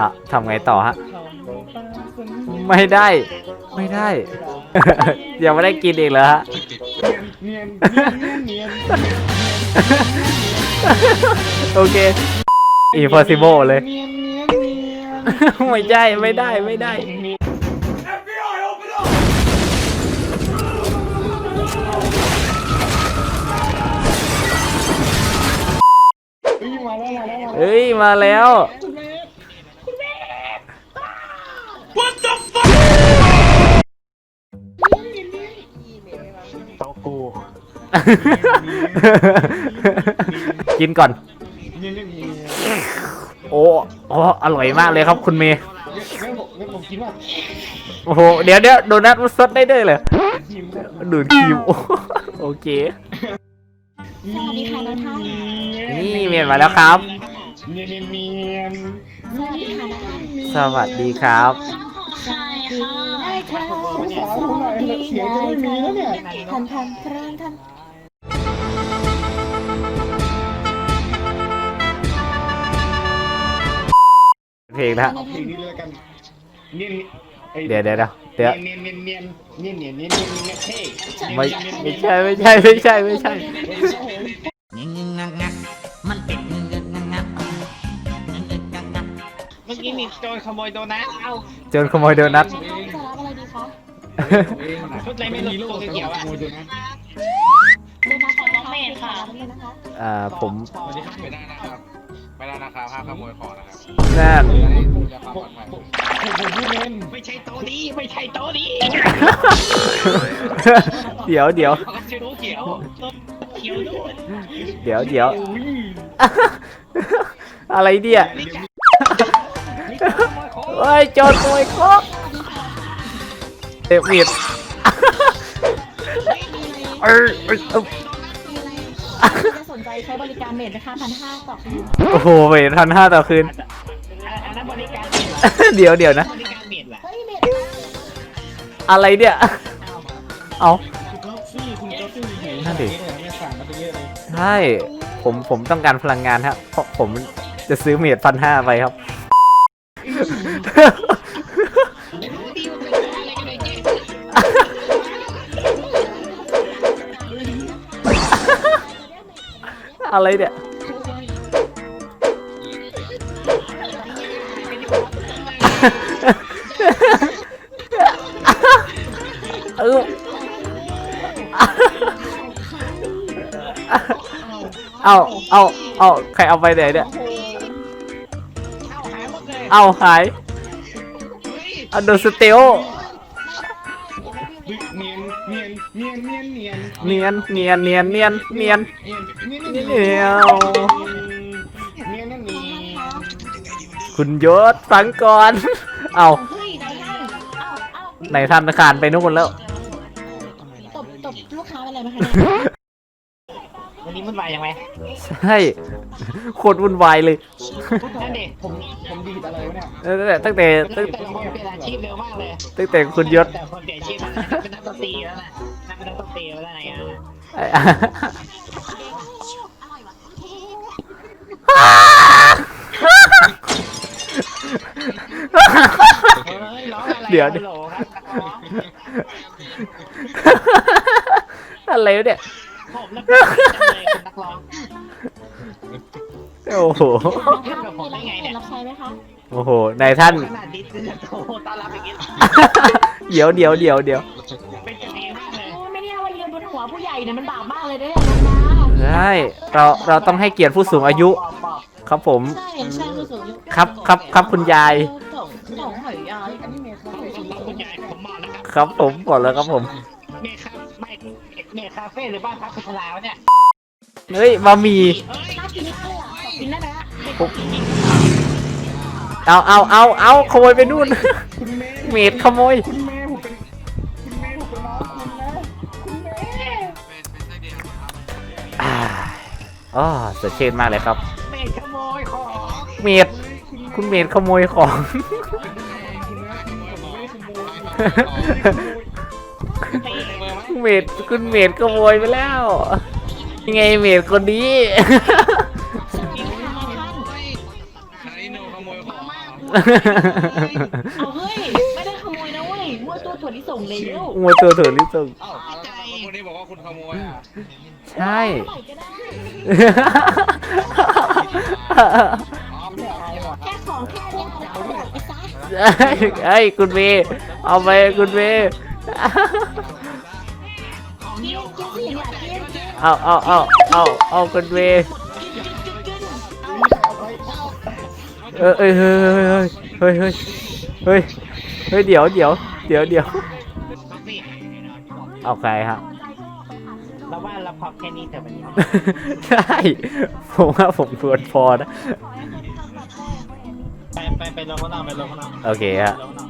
อะทำไงต่อฮะ ไม่ได้ ไม่ได้ ยังไม่ได้กินอีกเหรอฮะ โอเค impossible เลย ไม่ได้ไม่ได้ ไม่ได้ เฮ้ย มาแล้ว มาแล้วมาแล้วเอ้ยมาแล้วคุณแม่โตกูกินก่อนเนียนเนียนเนียนโอ้โอ้อร่อยมากเลยครับคุณเมย์แม่ผมแม่ผมคิดว่าโอ้โหเดี๋ยวเดี๋ยวโดนัทมันซดได้ด้วยเลยทีมดูดครีมโอ้โอเค สวัสดีค่ะน้องท่านนี่เมียนมาแล้วครับ เนียนเนียนเนียน สวัสดีค่ะน้องท่านสวัสดีครับใช่ ค่ะได้ค่ะสาวคุณหน่อยเสียงจะไม่มีแล้วเนี่ยทันทันทันทันเพลงนะฮะเอาเพลงนี้เลยกันเนียนไอ้เดี๋ยวเดี๋ยวเดี๋ยวเดี๋ยวเนียนเนียนเนียนเนียนเนียนเนียนเนียนเนียนเท่ไม่ไม่ใช่ไม่ใช่ไม่ใช่ไม่ใช่ งึงงักงักมันเป็นงึงงักงักงึงงักงักเมื่อกี้มีโจรขโมยโดนัทเอ้า โจนขโมยโดนัทน้องท่านจะรับอะไรดีคะชุดอะไรไม่รู้ตัวเขียวอะเดินมาขอน้องเมย์ค่ะรับเลยนะคะอ่าผมสวัสดีครับไม่ได้นะครับ ไม่ได้นะครับห้ามขโมยของนะครับนั่นให้ดูแลความปลอดภัยผมผมพูดเล่นไม่ใช่โต๊ะนี้ไม่ใช่โต๊ะนี้เดี๋ยวเดี๋ยวชื่อโต๊ะเขียวโต๊ะเขียวด้วยเดี๋ยวเดี๋ยวอุ้ยอะไรเนี่ย เฮ้ยโจนขโมยครกเดวิดเออเออเออมีอะไรจะสนใจใช้บริการเมดนะคะพันห้าต่อคืนโอ้โหเวทพันห้าต่อคืน อันนั้นบริการเมียดเดี๋ยวเดี๋ยวนะ บริการเมียดแหละเฮ้ยเมดอะไรเนี่ย เอาคุณก๊อฟฟี่คุณก๊อฟฟี่เห็นนั่นดิเนี่ยเนี่ยสั่งมาเยอะเลยใช่ผมผมต้องการพลังงานครับเพราะผมจะซื้อเมดพันห้าไปครับ อะไรเนี่ย เออเอาเอาเอาใครเอาไปไหนเนี่ย เอาหายเอาโดนสเตลเนียนเนียนเนียนเนียนเนียนเนียนเนียนเนียนเนียนเนียนเนียนเนียนเนียวเนียนนั่นนี่คุณยศฟังก่อน เอาเฮ้ยนายท่านเอ้าเอ้าในธนาคารไปนู่นแล้วตบตบลูกค้าเป็นอะไรไหมคะ เนี่ยวันนี้มันมายังไงใช่โคตรวุ่นวายเลยนั่นดิผมผมดีดอะไรวะเนี่ยเออตั้งแต่ตั้งแต่ละคนเปลี่ยนอาชีพเร็วมากเลยตั้งแต่คุณยศแต่คนเปลี่ยนอาชีพเป็นนักดนตรีแล้วน่ะนั่นเป็นนักดนตรีแล้วไงอะไอ้เฮ้ยร้องอะไรเดี๋ยวฮัดิลโหลครับนักร้องอะไรวะเนี่ย ผมนักร้องจังเลยคุณนักร้องโอ้โห ท่านมีรับเมดรับใช้ไหมคะโอ้โห นายท่าน ขนาดดิสจะโทรต้อนรับอย่างนี้เดี๋ยวเดี๋ยวเดี๋ยวเดี๋ยวเป็นกันเองมากเลย โอ้ไม่ได้เอามายืนบนหัวผู้ใหญ่เนี่ยมันบาปมากเลยเด้อลงมาใช่เรา เราต้องให้เกียรติผู้สูงอายุ ครับผม ใช่ใช่ผู้สูงอายุครับครับครับคุณยาย ส่งส่งหอยยายอันนี้เมย์ครับคุณยายผมมานะครับ ครับผมบอกแล้วครับผมาเฟ่หรือบ้านพักคนชราวะเนี่ยเฮ้ยบะหมี่เอ้ยน่ากินเลยอะขอกินได้ไหมอะเอาเอาเอาเอาขโมยไปนู่น คุณเมย์เมดขโมย คุณเมย์ผมเป็นคุณเมย์ผมเป็นน้องคุณนะคุณเมย์อ่าอ๋อสดชื่นมากเลยครับ เมย์ขโมยของเมดคุณเมดขโมยของ เมดคุณเมดขโมยไปแล้วยังไงเมดคนนี้สวัสดีค่ะท่านใครหนูขโมยของเอาเฮ้ย ไม่ได้ขโมยนะเว้ยมั่วตัวถั่วลิสงแล้วมัวตัวถั่วลิสงเอ้าแล้วคนนี้บอกว่าคุณขโมยอะใช่ เท่าไหร่ก็ได้ อ๋อไม่ได้หมดแค่ของแค่เนี้ยเอาหมดไปซะ เอ้ยคุณเมย์เอาไปคุณเมย์ เอาเอาเอาเอาเอากินเอาเออเฮ้ยเฮ้ยเฮ้ยเฮ้ยเฮ้ยเฮ้ยเดี๋ยวเดี๋ยวเดี๋ยวเดี๋ยวเอาใครครับเราว่าเราพอแค่นี้แต่วันนี้ใช่ผมว่าผมควรพอนะไปไปไปลงข้างนอกไปลงข้างนอกโอเคฮะลงข้างนอก